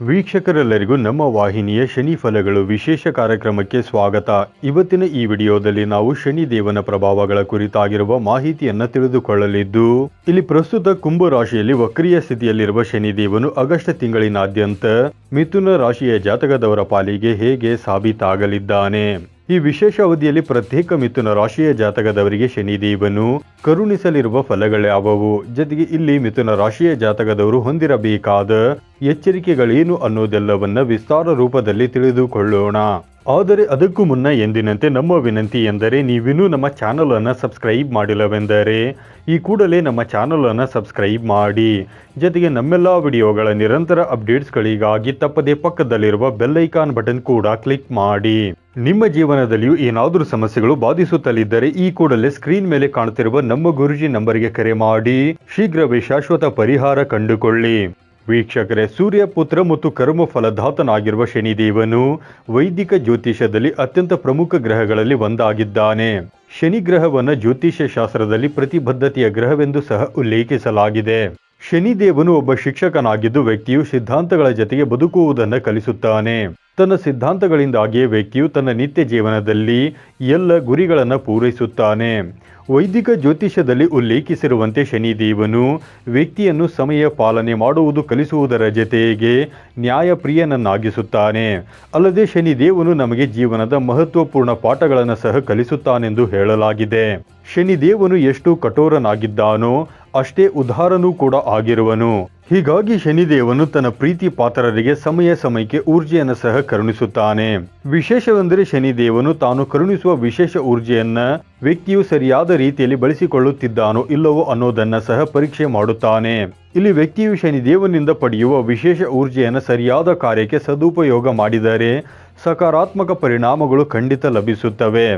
ವೀಕ್ಷಕರೆಲ್ಲರಿಗೂ ನಮ್ಮ ವಾಹಿನಿಯ ಶನಿ ಫಲಗಳು ವಿಶೇಷ ಕಾರ್ಯಕ್ರಮಕ್ಕೆ ಸ್ವಾಗತ. ಇವತ್ತಿನ ಈ ವಿಡಿಯೋದಲ್ಲಿ ನಾವು ಶನಿ ದೇವನ ಪ್ರಭಾವಗಳ ಕುರಿತಾಗಿರುವ ಮಾಹಿತಿಯನ್ನ ತಿಳಿದುಕೊಳ್ಳಲಿದ್ದು, ಇಲ್ಲಿ ಪ್ರಸ್ತುತ ಕುಂಭ ರಾಶಿಯಲ್ಲಿ ವಕ್ರಿಯ ಸ್ಥಿತಿಯಲ್ಲಿರುವ ಶನಿ ದೇವನು ಆಗಸ್ಟ್ ತಿಂಗಳಿನಾದ್ಯಂತ ಮಿಥುನ ರಾಶಿಯ ಜಾತಕದವರ ಪಾಲಿಗೆ ಹೇಗೆ ಸಾಬೀತಾಗಲಿದ್ದಾನೆ. ಈ ವಿಶೇಷ ಅವಧಿಯಲ್ಲಿ ಪ್ರತ್ಯೇಕ ಮಿಥುನ ರಾಶಿಯ ಜಾತಕದವರಿಗೆ ಶನಿದೇವನು ಕರುಣಿಸಲಿರುವ ಫಲಗಳ್ಯಾವವು ಜೊತೆಗೆ ಇಲ್ಲಿ ಮಿಥುನ ರಾಶಿಯ ಜಾತಕದವರು ಹೊಂದಿರಬೇಕಾದ ಎಚ್ಚರಿಕೆಗಳೇನು ಅನ್ನೋದೆಲ್ಲವನ್ನ ವಿಸ್ತಾರ ರೂಪದಲ್ಲಿ ತಿಳಿದುಕೊಳ್ಳೋಣ. ಆದರೆ ಅದಕ್ಕೂ ಮುನ್ನ ಎಂದಿನಂತೆ ನಮ್ಮ ವಿನಂತಿ ಎಂದರೆ ನೀವಿನ್ನೂ ನಮ್ಮ ಚಾನಲ್ ಅನ್ನು ಸಬ್ಸ್ಕ್ರೈಬ್ ಮಾಡಿಲ್ಲವೆಂದರೆ ಈ ಕೂಡಲೇ ನಮ್ಮ ಚಾನಲ್ ಅನ್ನು ಸಬ್ಸ್ಕ್ರೈಬ್ ಮಾಡಿ. ಜೊತೆಗೆ ನಮ್ಮೆಲ್ಲ ವಿಡಿಯೋಗಳ ನಿರಂತರ ಅಪ್ಡೇಟ್ಸ್ಗಳಿಗಾಗಿ ತಪ್ಪದೇ ಪಕ್ಕದಲ್ಲಿರುವ ಬೆಲ್ ಐಕಾನ್ ಬಟನ್ ಕೂಡ ಕ್ಲಿಕ್ ಮಾಡಿ. ನಿಮ್ಮ ಜೀವನದಲ್ಲಿಯೂ ಏನಾದರೂ ಸಮಸ್ಯೆಗಳು ಬಾಧಿಸುತ್ತಲಿದ್ದರೆ ಈ ಕೂಡಲೇ ಸ್ಕ್ರೀನ್ ಮೇಲೆ ಕಾಣುತ್ತಿರುವ ನಮ್ಮ ಗುರುಜಿ ನಂಬರ್ಗೆ ಕರೆ ಮಾಡಿ. ಶೀಘ್ರವೇ ಶಾಶ್ವತ ಪರಿಹಾರ ಕಂಡುಕೊಳ್ಳಿ. ವೀಕ್ಷಕರೇ ಸೂರ್ಯ ಪುತ್ರ ಮತ್ತು ಕರ್ಮ ಫಲದಾತನಾಗಿರುವ ಶನಿದೇವನು ವೈದಿಕ ಜ್ಯೋತಿಷದಲ್ಲಿ ಅತ್ಯಂತ ಪ್ರಮುಖ ಗ್ರಹಗಳಲ್ಲಿ ಒಂದಾಗಿದ್ದಾನೆ. ಶನಿ ಗ್ರಹವನ್ನು ಜ್ಯೋತಿಷ್ಯ ಶಾಸ್ತ್ರದಲ್ಲಿ ಪ್ರತಿಬದ್ಧತೆಯ ಗ್ರಹವೆಂದು ಸಹ ಉಲ್ಲೇಖಿಸಲಾಗಿದೆ. ಶನಿದೇವನು ಒಬ್ಬ ಶಿಕ್ಷಕನಾಗಿದ್ದು ವ್ಯಕ್ತಿಯು ಸಿದ್ಧಾಂತಗಳ ಜೊತೆಗೆ ಬದುಕುವುದನ್ನು ಕಲಿಸುತ್ತಾನೆ. ತನ್ನ ಸಿದ್ಧಾಂತಗಳಿಂದಾಗಿಯೇ ವ್ಯಕ್ತಿಯು ತನ್ನ ನಿತ್ಯ ಜೀವನದಲ್ಲಿ ಎಲ್ಲ ಗುರಿಗಳನ್ನು ಪೂರೈಸುತ್ತಾನೆ. ವೈದಿಕ ಜ್ಯೋತಿಷ್ಯದಲ್ಲಿ ಉಲ್ಲೇಖಿಸಿರುವಂತೆ ಶನಿದೇವನು ವ್ಯಕ್ತಿಯನ್ನು ಸಮಯ ಪಾಲನೆ ಮಾಡುವುದು ಕಲಿಸುವುದರ ಜೊತೆಗೆ ನ್ಯಾಯಪ್ರಿಯನನ್ನಾಗಿಸುತ್ತಾನೆ. ಅಲ್ಲದೆ ಶನಿದೇವನು ನಮಗೆ ಜೀವನದ ಮಹತ್ವಪೂರ್ಣ ಪಾಠಗಳನ್ನು ಸಹ ಕಲಿಸುತ್ತಾನೆಂದು ಹೇಳಲಾಗಿದೆ. ಶನಿದೇವನು ಎಷ್ಟು ಕಠೋರನಾಗಿದ್ದಾನೋ ಅಷ್ಟೇ ಉದಾರನೂ ಕೂಡ ಆಗಿರುವನು. ಹೀಗಾಗಿ ಶನಿದೇವನು ತನ್ನ ಪ್ರೀತಿ ಪಾತ್ರರಿಗೆ ಸಮಯ ಸಮಯಕ್ಕೆ ಊರ್ಜೆಯನ್ನು ಸಹ ಕರುಣಿಸುತ್ತಾನೆ. ವಿಶೇಷವೆಂದರೆ ಶನಿದೇವನು ತಾನು ಕರುಣಿಸುವ ವಿಶೇಷ ಊರ್ಜೆಯನ್ನ ವ್ಯಕ್ತಿಯು ಸರಿಯಾದ ರೀತಿಯಲ್ಲಿ ಬಳಸಿಕೊಳ್ಳುತ್ತಿದ್ದಾನೋ ಇಲ್ಲವೋ ಅನ್ನೋದನ್ನ ಸಹ ಪರೀಕ್ಷೆ ಮಾಡುತ್ತಾನೆ. ಇಲ್ಲಿ ವ್ಯಕ್ತಿಯು ಶನಿದೇವನಿಂದ ಪಡೆಯುವ ವಿಶೇಷ ಊರ್ಜೆಯನ್ನು ಸರಿಯಾದ ಕಾರ್ಯಕ್ಕೆ ಸದುಪಯೋಗ ಮಾಡಿದರೆ ಸಕಾರಾತ್ಮಕ ಪರಿಣಾಮಗಳು ಖಂಡಿತ ಲಭಿಸುತ್ತವೆ.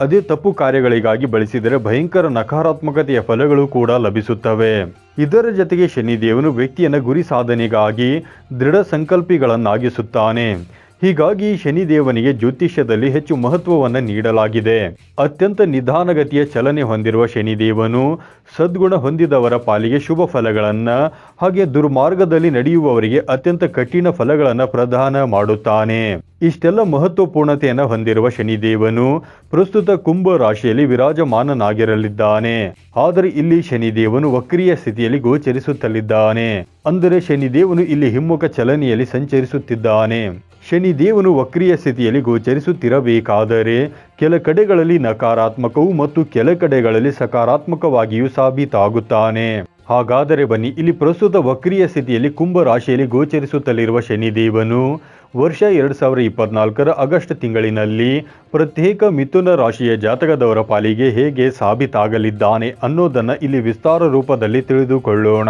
ಅದೇ ತಪ್ಪು ಕಾರ್ಯಗಳಿಗಾಗಿ ಬಳಸಿದರೆ ಭಯಂಕರ ನಕಾರಾತ್ಮಕತೆಯ ಫಲಗಳು ಕೂಡ ಲಭಿಸುತ್ತವೆ. ಇದರ ಜೊತೆಗೆ ಶನಿದೇವನು ವ್ಯಕ್ತಿಯನ್ನು ಗುರಿ ಸಾಧನೆಗಾಗಿ ದೃಢ ಸಂಕಲ್ಪಿಗಳನ್ನಾಗಿಸುತ್ತಾನೆ. ಹೀಗಾಗಿ ಶನಿದೇವನಿಗೆ ಜ್ಯೋತಿಷ್ಯದಲ್ಲಿ ಹೆಚ್ಚು ಮಹತ್ವವನ್ನು ನೀಡಲಾಗಿದೆ. ಅತ್ಯಂತ ನಿಧಾನಗತಿಯ ಚಲನೆ ಹೊಂದಿರುವ ಶನಿದೇವನು ಸದ್ಗುಣ ಹೊಂದಿದವರ ಪಾಲಿಗೆ ಶುಭ ಫಲಗಳನ್ನು ಹಾಗೆ ದುರ್ಮಾರ್ಗದಲ್ಲಿ ನಡೆಯುವವರಿಗೆ ಅತ್ಯಂತ ಕಠಿಣ ಫಲಗಳನ್ನು ಪ್ರದಾನ ಮಾಡುತ್ತಾನೆ. ಇಷ್ಟೆಲ್ಲ ಮಹತ್ವಪೂರ್ಣತೆಯನ್ನು ಹೊಂದಿರುವ ಶನಿದೇವನು ಪ್ರಸ್ತುತ ಕುಂಭ ರಾಶಿಯಲ್ಲಿ ವಿರಾಜಮಾನನಾಗಿರಲಿದ್ದಾನೆ. ಆದರೆ ಇಲ್ಲಿ ಶನಿದೇವನು ವಕ್ರಿಯ ಸ್ಥಿತಿಯಲ್ಲಿ ಗೋಚರಿಸುತ್ತಲಿದ್ದಾನೆ. ಅಂದರೆ ಶನಿದೇವನು ಇಲ್ಲಿ ಹಿಮ್ಮುಖ ಚಲನೆಯಲ್ಲಿ ಸಂಚರಿಸುತ್ತಿದ್ದಾನೆ. ಶನಿದೇವನು ವಕ್ರಿಯ ಸ್ಥಿತಿಯಲ್ಲಿ ಗೋಚರಿಸುತ್ತಿರಬೇಕಾದರೆ ಕೆಲ ಕಡೆಗಳಲ್ಲಿ ನಕಾರಾತ್ಮಕವೂ ಮತ್ತು ಕೆಲ ಕಡೆಗಳಲ್ಲಿ ಸಕಾರಾತ್ಮಕವಾಗಿಯೂ ಸಾಬೀತಾಗುತ್ತಾನೆ. ಹಾಗಾದರೆ ಬನ್ನಿ, ಇಲ್ಲಿ ಪ್ರಸ್ತುತ ವಕ್ರಿಯ ಸ್ಥಿತಿಯಲ್ಲಿ ಕುಂಭ ರಾಶಿಯಲ್ಲಿ ಗೋಚರಿಸುತ್ತಲಿರುವ ಶನಿದೇವನು ವರ್ಷ ಎರಡು ಸಾವಿರ ಇಪ್ಪತ್ನಾಲ್ಕರ ಆಗಸ್ಟ್ ತಿಂಗಳಿನಲ್ಲಿ ಪ್ರತ್ಯೇಕ ಮಿಥುನ ರಾಶಿಯ ಜಾತಕದವರ ಪಾಲಿಗೆ ಹೇಗೆ ಸಾಬೀತಾಗಲಿದ್ದಾನೆ ಅನ್ನೋದನ್ನು ಇಲ್ಲಿ ವಿಸ್ತಾರ ರೂಪದಲ್ಲಿ ತಿಳಿದುಕೊಳ್ಳೋಣ.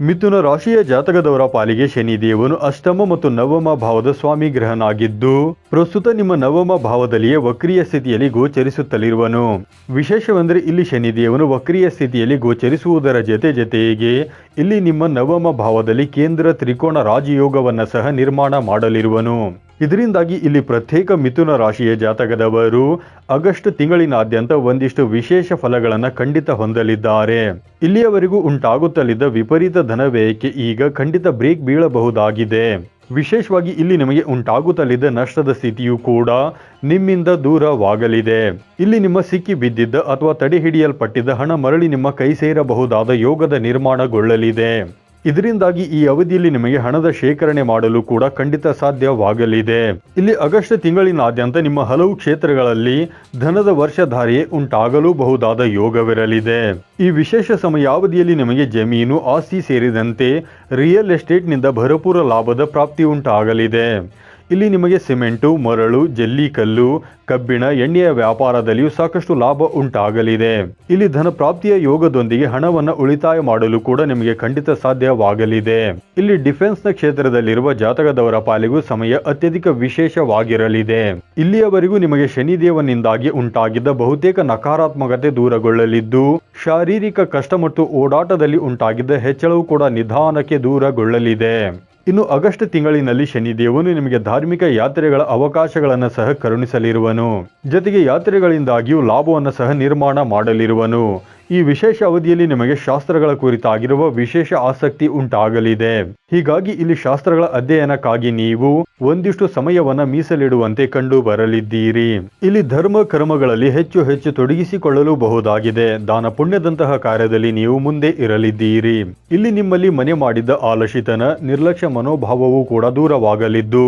ಮಿಥುನ ರಾಶಿಯ ಜಾತಕದವರ ಪಾಲಿಗೆ ಶನಿ ದೇವನು ಅಷ್ಟಮ ಮತ್ತು ನವಮ ಭಾವದ ಸ್ವಾಮಿ ಗ್ರಹನಾಗಿದ್ದು, ಪ್ರಸ್ತುತ ನಿಮ್ಮ ನವಮ ಭಾವದಲ್ಲಿಯೇ ವಕ್ರಿಯ ಸ್ಥಿತಿಯಲ್ಲಿ ಗೋಚರಿಸುತ್ತಲಿರುವನು. ವಿಶೇಷವೆಂದರೆ ಇಲ್ಲಿ ಶನಿದೇವನು ವಕ್ರಿಯ ಸ್ಥಿತಿಯಲ್ಲಿ ಗೋಚರಿಸುವುದರ ಜೊತೆ ಜೊತೆಗೆ ಇಲ್ಲಿ ನಿಮ್ಮ ನವಮ ಭಾವದಲ್ಲಿ ಕೇಂದ್ರ ತ್ರಿಕೋಣ ರಾಜಯೋಗವನ್ನು ಸಹ ನಿರ್ಮಾಣ ಮಾಡಲಿರುವನು. ಇದರಿಂದಾಗಿ ಇಲ್ಲಿ ಪ್ರತ್ಯೇಕ ಮಿಥುನ ರಾಶಿಯ ಜಾತಕದವರು ಆಗಸ್ಟ್ ತಿಂಗಳಿನಾದ್ಯಂತ ಒಂದಿಷ್ಟು ವಿಶೇಷ ಫಲಗಳನ್ನು ಖಂಡಿತ ಹೊಂದಲಿದ್ದಾರೆ. ಇಲ್ಲಿಯವರೆಗೂ ಉಂಟಾಗುತ್ತಲಿದ್ದ ವಿಪರೀತ ಧನವ್ಯಯಕ್ಕೆ ಈಗ ಖಂಡಿತ ಬ್ರೇಕ್ ಬೀಳಬಹುದಾಗಿದೆ. ವಿಶೇಷವಾಗಿ ಇಲ್ಲಿ ನಿಮಗೆ ಉಂಟಾಗುತ್ತಲಿದ್ದ ನಷ್ಟದ ಸ್ಥಿತಿಯು ಕೂಡ ನಿಮ್ಮಿಂದ ದೂರವಾಗಲಿದೆ. ಇಲ್ಲಿ ನಿಮ್ಮ ಸಿಕ್ಕಿ ಬಿದ್ದಿದ್ದ ಅಥವಾ ತಡೆ ಹಣ ಮರಳಿ ನಿಮ್ಮ ಕೈ ಸೇರಬಹುದಾದ ಯೋಗದ ನಿರ್ಮಾಣಗೊಳ್ಳಲಿದೆ. ಇದರಿಂದಾಗಿ ಈ ಅವಧಿಯಲ್ಲಿ ನಿಮಗೆ ಹಣದ ಶೇಖರಣೆ ಮಾಡಲು ಕೂಡ ಖಂಡಿತ ಸಾಧ್ಯವಾಗಲಿದೆ. ಇಲ್ಲಿ ಆಗಸ್ಟ್ ತಿಂಗಳಿನಾದ್ಯಂತ ನಿಮ್ಮ ಹಲವು ಕ್ಷೇತ್ರಗಳಲ್ಲಿ ಧನದ ವರ್ಷಧಾರಿಯೇ ಉಂಟಾಗಲೂಬಹುದಾದ ಯೋಗವಿರಲಿದೆ. ಈ ವಿಶೇಷ ಸಮಯಾವಧಿಯಲ್ಲಿ ನಿಮಗೆ ಜಮೀನು, ಆಸ್ತಿ ಸೇರಿದಂತೆ ರಿಯಲ್ ಎಸ್ಟೇಟ್ನಿಂದ ಭರಪೂರ ಲಾಭದ ಪ್ರಾಪ್ತಿ ಉಂಟಾಗಲಿದೆ. ಇಲ್ಲಿ ನಿಮಗೆ ಸಿಮೆಂಟು, ಮರಳು ಜಲ್ಲಿಕಲ್ಲು ಕಬ್ಬಿಣ, ಎಣ್ಣೆಯ ವ್ಯಾಪಾರದಲ್ಲಿಯೂ ಸಾಕಷ್ಟು ಲಾಭ ಉಂಟಾಗಲಿದೆ. ಇಲ್ಲಿ ಧನ ಪ್ರಾಪ್ತಿಯ ಯೋಗದೊಂದಿಗೆ ಹಣವನ್ನು ಉಳಿತಾಯ ಮಾಡಲು ಕೂಡ ನಿಮಗೆ ಖಂಡಿತ ಸಾಧ್ಯವಾಗಲಿದೆ. ಇಲ್ಲಿ ಡಿಫೆನ್ಸ್ನ ಕ್ಷೇತ್ರದಲ್ಲಿರುವ ಜಾತಕದವರ ಪಾಲಿಗೂ ಸಮಯ ಅತ್ಯಧಿಕ ವಿಶೇಷವಾಗಿರಲಿದೆ. ಇಲ್ಲಿಯವರೆಗೂ ನಿಮಗೆ ಶನಿದೇವನಿಂದಾಗಿ ಉಂಟಾಗಿದ್ದ ಬಹುತೇಕ ನಕಾರಾತ್ಮಕತೆ ದೂರಗೊಳ್ಳಲಿದ್ದು, ಶಾರೀರಿಕ ಕಷ್ಟ ಮತ್ತು ಓಡಾಟದಲ್ಲಿ ಉಂಟಾಗಿದ್ದ ಹೆಚ್ಚಳವು ಕೂಡ ನಿಧಾನಕ್ಕೆ ದೂರಗೊಳ್ಳಲಿದೆ. ಇನ್ನು ಆಗಸ್ಟ್ ತಿಂಗಳಿನಲ್ಲಿ ಶನಿದೇವನು ನಿಮಗೆ ಧಾರ್ಮಿಕ ಯಾತ್ರೆಗಳ ಅವಕಾಶಗಳನ್ನು ಸಹ ಕರುಣಿಸಲಿರುವನು. ಜೊತೆಗೆ ಯಾತ್ರೆಗಳಿಂದಾಗಿಯೂ ಲಾಭವನ್ನು ಸಹ ನಿರ್ಮಾಣ ಮಾಡಲಿರುವನು. ಈ ವಿಶೇಷ ಅವಧಿಯಲ್ಲಿ ನಿಮಗೆ ಶಾಸ್ತ್ರಗಳ ಕುರಿತಾಗಿರುವ ವಿಶೇಷ ಆಸಕ್ತಿ ಉಂಟಾಗಲಿದೆ. ಹೀಗಾಗಿ ಇಲ್ಲಿ ಶಾಸ್ತ್ರಗಳ ಅಧ್ಯಯನಕ್ಕಾಗಿ ನೀವು ಒಂದಿಷ್ಟು ಸಮಯವನ್ನ ಮೀಸಲಿಡುವಂತೆ ಕಂಡು ಬರಲಿದ್ದೀರಿ. ಇಲ್ಲಿ ಧರ್ಮ ಕರ್ಮಗಳಲ್ಲಿ ಹೆಚ್ಚು ಹೆಚ್ಚು ತೊಡಗಿಸಿಕೊಳ್ಳಲು ಬಹುದಾಗಿದೆ ದಾನ ಪುಣ್ಯದಂತಹ ಕಾರ್ಯದಲ್ಲಿ ನೀವು ಮುಂದೆ ಇರಲಿದ್ದೀರಿ. ಇಲ್ಲಿ ನಿಮ್ಮಲ್ಲಿ ಮನೆ ಮಾಡಿದ್ದ ಆಲಸಿತನ ನಿರ್ಲಕ್ಷ್ಯ ಮನೋಭಾವವೂ ಕೂಡ ದೂರವಾಗಲಿದ್ದು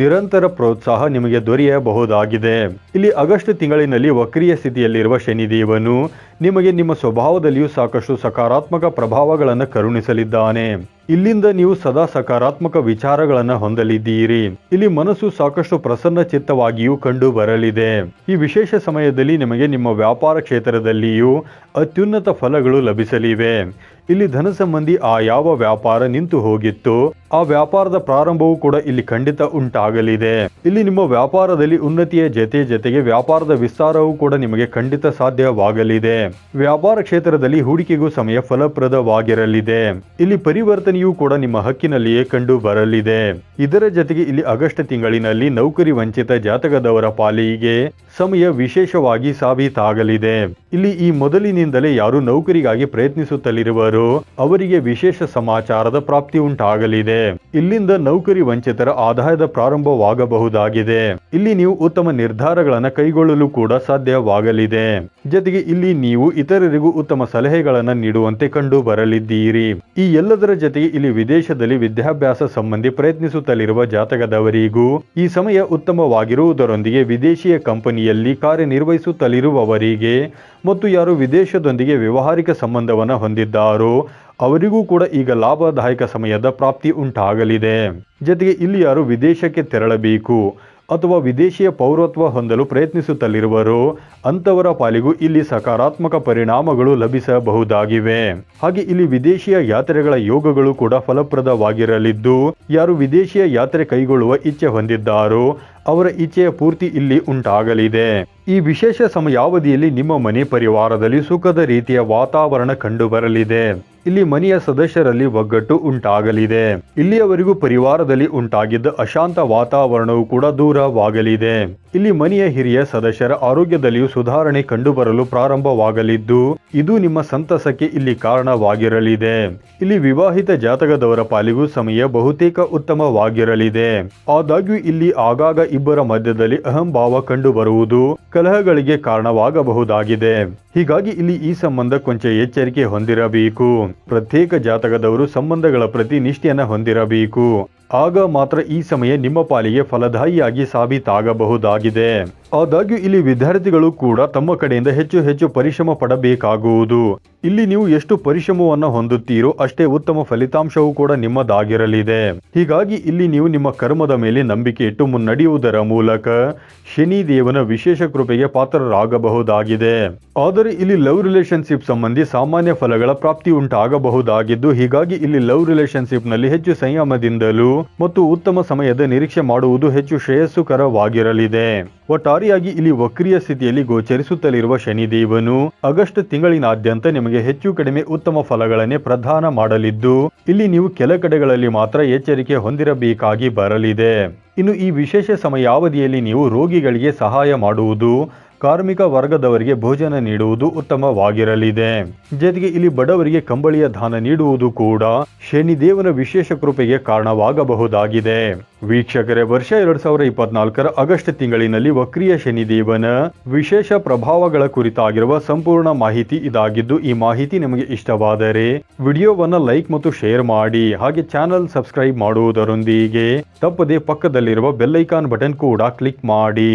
ನಿರಂತರ ಪ್ರೋತ್ಸಾಹ ನಿಮಗೆ ದೊರೆಯಬಹುದಾಗಿದೆ. ಇಲ್ಲಿ ಆಗಸ್ಟ್ ತಿಂಗಳಿನಲ್ಲಿ ವಕ್ರಿಯ ಸ್ಥಿತಿಯಲ್ಲಿರುವ ಶನಿದೇವನು ನಿಮಗೆ ನಿಮ್ಮ ಸ್ವಭಾವದಲ್ಲಿಯೂ ಸಾಕಷ್ಟು ಸಕಾರಾತ್ಮಕ ಪ್ರಭಾವಗಳನ್ನು ಕರುಣಿಸಲಿದ್ದಾನೆ. ಇಲ್ಲಿಂದ ನೀವು ಸದಾ ಸಕಾರಾತ್ಮಕ ವಿಚಾರಗಳನ್ನು ಹೊಂದಲಿದ್ದೀರಿ. ಇಲ್ಲಿ ಮನಸ್ಸು ಸಾಕಷ್ಟು ಪ್ರಸನ್ನ ಚಿತ್ತವಾಗಿಯೂ ಕಂಡು ಬರಲಿದೆ. ಈ ವಿಶೇಷ ಸಮಯದಲ್ಲಿ ನಿಮಗೆ ನಿಮ್ಮ ವ್ಯಾಪಾರ ಕ್ಷೇತ್ರದಲ್ಲಿಯೂ ಅತ್ಯುನ್ನತ ಫಲಗಳು ಲಭಿಸಲಿವೆ. ಇಲ್ಲಿ ಧನ ಸಂಬಂಧಿ ಆ ಯಾವ ವ್ಯಾಪಾರ ನಿಂತು ಹೋಗಿತ್ತು, ಆ ವ್ಯಾಪಾರದ ಪ್ರಾರಂಭವೂ ಕೂಡ ಇಲ್ಲಿ ಖಂಡಿತ ಉಂಟಾಗಲಿದೆ. ಇಲ್ಲಿ ನಿಮ್ಮ ವ್ಯಾಪಾರದಲ್ಲಿ ಉನ್ನತಿಯ ಜೊತೆ ಜೊತೆಗೆ ವ್ಯಾಪಾರದ ವಿಸ್ತಾರವೂ ಕೂಡ ನಿಮಗೆ ಖಂಡಿತ ಸಾಧ್ಯವಾಗಲಿದೆ. ವ್ಯಾಪಾರ ಕ್ಷೇತ್ರದಲ್ಲಿ ಹೂಡಿಕೆಗೂ ಸಮಯ ಫಲಪ್ರದವಾಗಿರಲಿದೆ. ಇಲ್ಲಿ ಪರಿವರ್ತನೆಯೂ ಕೂಡ ನಿಮ್ಮ ಹಕ್ಕಿನಲ್ಲಿಯೇ ಕಂಡು ಬರಲಿದೆ. ಇದರ ಜೊತೆಗೆ ಇಲ್ಲಿ ಆಗಸ್ಟ್ ತಿಂಗಳಿನಲ್ಲಿ ನೌಕರಿ ವಂಚಿತ ಜಾತಕದವರ ಪಾಲಿಗೆ ಸಮಯ ವಿಶೇಷವಾಗಿ ಸಾಬೀತಾಗಲಿದೆ. ಇಲ್ಲಿ ಈ ಮೊದಲಿನಿಂದಲೇ ಯಾರು ನೌಕರಿಗಾಗಿ ಅವರಿಗೆ ವಿಶೇಷ ಸಮಾಚಾರದ ಪ್ರಾಪ್ತಿ ಉಂಟಾಗಲಿದೆ. ಇಲ್ಲಿಂದ ನೌಕರಿ ವಂಚಿತರ ಆದಾಯದ ಪ್ರಾರಂಭವಾಗಬಹುದಾಗಿದೆ. ಇಲ್ಲಿ ನೀವು ಉತ್ತಮ ನಿರ್ಧಾರಗಳನ್ನು ಕೈಗೊಳ್ಳಲು ಕೂಡ ಸಾಧ್ಯವಾಗಲಿದೆ. ಜೊತೆಗೆ ಇಲ್ಲಿ ನೀವು ಇತರರಿಗೂ ಉತ್ತಮ ಸಲಹೆಗಳನ್ನು ನೀಡುವಂತೆ ಕಂಡು ಬರಲಿದ್ದೀರಿ. ಈ ಎಲ್ಲದರ ಜೊತೆಗೆ ಇಲ್ಲಿ ವಿದೇಶದಲ್ಲಿ ವಿದ್ಯಾಭ್ಯಾಸ ಸಂಬಂಧಿ ಪ್ರಯತ್ನಿಸುತ್ತಲಿರುವ ಜಾತಕದವರಿಗೂ ಈ ಸಮಯ ಉತ್ತಮವಾಗಿರುವುದರೊಂದಿಗೆ ವಿದೇಶಿಯ ಕಂಪನಿಯಲ್ಲಿ ಕಾರ್ಯನಿರ್ವಹಿಸುತ್ತಲಿರುವವರಿಗೆ ಮತ್ತು ಯಾರು ವಿದೇಶದೊಂದಿಗೆ ವ್ಯವಹಾರಿಕ ಸಂಬಂಧವನ್ನು ಹೊಂದಿದ್ದಾರೋ ಅವರಿಗೂ ಕೂಡ ಈಗ ಲಾಭದಾಯಕ ಸಮಯದ ಪ್ರಾಪ್ತಿ ಉಂಟಾಗಲಿದೆ. ಜೊತೆಗೆ ಇಲ್ಲಿ ಯಾರು ವಿದೇಶಕ್ಕೆ ತೆರಳಬೇಕು ಅಥವಾ ವಿದೇಶಿಯ ಪೌರತ್ವ ಹೊಂದಲು ಪ್ರಯತ್ನಿಸುತ್ತಲಿರುವರು ಅಂತವರ ಪಾಲಿಗೂ ಇಲ್ಲಿ ಸಕಾರಾತ್ಮಕ ಪರಿಣಾಮಗಳು ಲಭಿಸಬಹುದಾಗಿವೆ. ಹಾಗೆ ಇಲ್ಲಿ ವಿದೇಶಿಯ ಯಾತ್ರೆಗಳ ಯೋಗಗಳು ಕೂಡ ಫಲಪ್ರದವಾಗಿರಲಿದ್ದು, ಯಾರು ವಿದೇಶಿಯ ಯಾತ್ರೆ ಕೈಗೊಳ್ಳುವ ಇಚ್ಛೆ ಹೊಂದಿದ್ದಾರೋ ಅವರ ಇಚ್ಛೆಯ ಪೂರ್ತಿ ಇಲ್ಲಿ ಉಂಟಾಗಲಿದೆ. ಈ ವಿಶೇಷ ಸಮಯಾವಧಿಯಲ್ಲಿ ನಿಮ್ಮ ಮನೆ ಪರಿವಾರದಲ್ಲಿ ಸುಖದ ರೀತಿಯ ವಾತಾವರಣ ಕಂಡುಬರಲಿದೆ. ಇಲ್ಲಿ ಮನೆಯ ಸದಸ್ಯರಲ್ಲಿ ಒಗ್ಗಟ್ಟು ಉಂಟಾಗಲಿದೆ. ಇಲ್ಲಿಯವರೆಗೂ ಪರಿವಾರದಲ್ಲಿ ಉಂಟಾಗಿದ್ದ ಅಶಾಂತ ವಾತಾವರಣವು ಕೂಡ ದೂರವಾಗಲಿದೆ. ಇಲ್ಲಿ ಮನೆಯ ಹಿರಿಯ ಸದಸ್ಯರ ಆರೋಗ್ಯದಲ್ಲಿಯೂ ಸುಧಾರಣೆ ಕಂಡುಬರಲು ಪ್ರಾರಂಭವಾಗಲಿದ್ದು, ಇದು ನಿಮ್ಮ ಸಂತಸಕ್ಕೆ ಇಲ್ಲಿ ಕಾರಣವಾಗಿರಲಿದೆ. ಇಲ್ಲಿ ವಿವಾಹಿತ ಜಾತಕದವರ ಪಾಲಿಗೂ ಸಮಯ ಬಹುತೇಕ ಉತ್ತಮವಾಗಿರಲಿದೆ. ಆದಾಗ್ಯೂ ಇಲ್ಲಿ ಆಗಾಗ ಇಬ್ಬರ ಮಧ್ಯದಲ್ಲಿ ಅಹಂಭಾವ ಕಂಡುಬರುವುದು ಕಲಹಗಳಿಗೆ ಕಾರಣವಾಗಬಹುದಾಗಿದೆ. ಹೀಗಾಗಿ ಇಲ್ಲಿ ಈ ಸಂಬಂಧ ಕೊಂಚ ಎಚ್ಚರಿಕೆ ಹೊಂದಿರಬೇಕು. ಪ್ರತ್ಯೇಕ ಜಾತಕದವರು ಸಂಬಂಧಗಳ ಪ್ರತಿ ನಿಷ್ಠೆಯನ್ನು ಹೊಂದಿರಬೇಕು. ಆಗ ಮಾತ್ರ ಈ ಸಮಯ ನಿಮ್ಮ ಪಾಲಿಗೆ ಫಲದಾಯಿಯಾಗಿ ಸಾಬೀತಾಗಬಹುದಾಗಿದೆ. ಆದಾಗ್ಯೂ ಇಲ್ಲಿ ವಿದ್ಯಾರ್ಥಿಗಳು ಕೂಡ ತಮ್ಮ ಕಡೆಯಿಂದ ಹೆಚ್ಚು ಹೆಚ್ಚು ಪರಿಶ್ರಮ ಪಡಬೇಕಾಗುವುದು. ಇಲ್ಲಿ ನೀವು ಎಷ್ಟು ಪರಿಶ್ರಮವನ್ನು ಹೊಂದುತ್ತೀರೋ ಅಷ್ಟೇ ಉತ್ತಮ ಫಲಿತಾಂಶವೂ ಕೂಡ ನಿಮ್ಮದಾಗಿರಲಿದೆ. ಹೀಗಾಗಿ ಇಲ್ಲಿ ನೀವು ನಿಮ್ಮ ಕರ್ಮದ ಮೇಲೆ ನಂಬಿಕೆ ಇಟ್ಟು ಮುನ್ನಡೆಯುವುದರ ಮೂಲಕ ಶನಿ ದೇವನ ವಿಶೇಷ ಕೃಪೆಗೆ ಪಾತ್ರರಾಗಬಹುದಾಗಿದೆ. ಆದರೆ ಇಲ್ಲಿ ಲವ್ ರಿಲೇಶನ್ಶಿಪ್ ಸಂಬಂಧಿ ಸಾಮಾನ್ಯ ಫಲಗಳ ಪ್ರಾಪ್ತಿ ಉಂಟಾಗಬಹುದಾಗಿದ್ದು, ಹೀಗಾಗಿ ಇಲ್ಲಿ ಲವ್ ರಿಲೇಶನ್ಶಿಪ್ನಲ್ಲಿ ಹೆಚ್ಚು ಸಂಯಮದಿಂದಲೂ ಮತ್ತು ಉತ್ತಮ ಸಮಯದ ನಿರೀಕ್ಷೆ ಮಾಡುವುದು ಹೆಚ್ಚು ಶ್ರೇಯಸ್ಸುಕರವಾಗಿರಲಿದೆ. ಇಲ್ಲಿ ವಕ್ರಿಯ ಸ್ಥಿತಿಯಲ್ಲಿ ಗೋಚರಿಸುತ್ತಲಿರುವ ಶನಿದೇವನು ಆಗಸ್ಟ್ ತಿಂಗಳಿನಾದ್ಯಂತ ನಿಮಗೆ ಹೆಚ್ಚು ಕಡಿಮೆ ಉತ್ತಮ ಫಲಗಳನ್ನೇ ಪ್ರದಾನ ಮಾಡಲಿದ್ದು, ಇಲ್ಲಿ ನೀವು ಕೆಲ ಕಡೆಗಳಲ್ಲಿ ಮಾತ್ರ ಎಚ್ಚರಿಕೆ ಹೊಂದಿರಬೇಕಾಗಿ ಬರಲಿದೆ. ಇನ್ನು ಈ ವಿಶೇಷ ಸಮಯಾವಧಿಯಲ್ಲಿ ನೀವು ರೋಗಿಗಳಿಗೆ ಸಹಾಯ ಮಾಡುವುದು, ಕಾರ್ಮಿಕ ವರ್ಗದವರಿಗೆ ಭೋಜನ ನೀಡುವುದು ಉತ್ತಮವಾಗಿರಲಿದೆ. ಜೊತೆಗೆ ಇಲ್ಲಿ ಬಡವರಿಗೆ ಕಂಬಳಿಯ ದಾನ ನೀಡುವುದು ಕೂಡ ಶನಿದೇವನ ವಿಶೇಷ ಕೃಪೆಗೆ ಕಾರಣವಾಗಬಹುದಾಗಿದೆ. ವೀಕ್ಷಕರೇ, ವರ್ಷ ಎರಡ್ ಸಾವಿರದ ಇಪ್ಪತ್ನಾಲ್ಕರ ಆಗಸ್ಟ್ ತಿಂಗಳಿನಲ್ಲಿ ವಕ್ರಿಯ ಶನಿದೇವನ ವಿಶೇಷ ಪ್ರಭಾವಗಳ ಕುರಿತಾಗಿರುವ ಸಂಪೂರ್ಣ ಮಾಹಿತಿ ಇದಾಗಿದ್ದು, ಈ ಮಾಹಿತಿ ನಿಮಗೆ ಇಷ್ಟವಾದರೆ ವಿಡಿಯೋವನ್ನು ಲೈಕ್ ಮತ್ತು ಶೇರ್ ಮಾಡಿ, ಹಾಗೆ ಚಾನಲ್ ಸಬ್ಸ್ಕ್ರೈಬ್ ಮಾಡುವುದರೊಂದಿಗೆ ತಪ್ಪದೆ ಪಕ್ಕದಲ್ಲಿರುವ ಬೆಲ್ಲೈಕಾನ್ ಬಟನ್ ಕೂಡ ಕ್ಲಿಕ್ ಮಾಡಿ.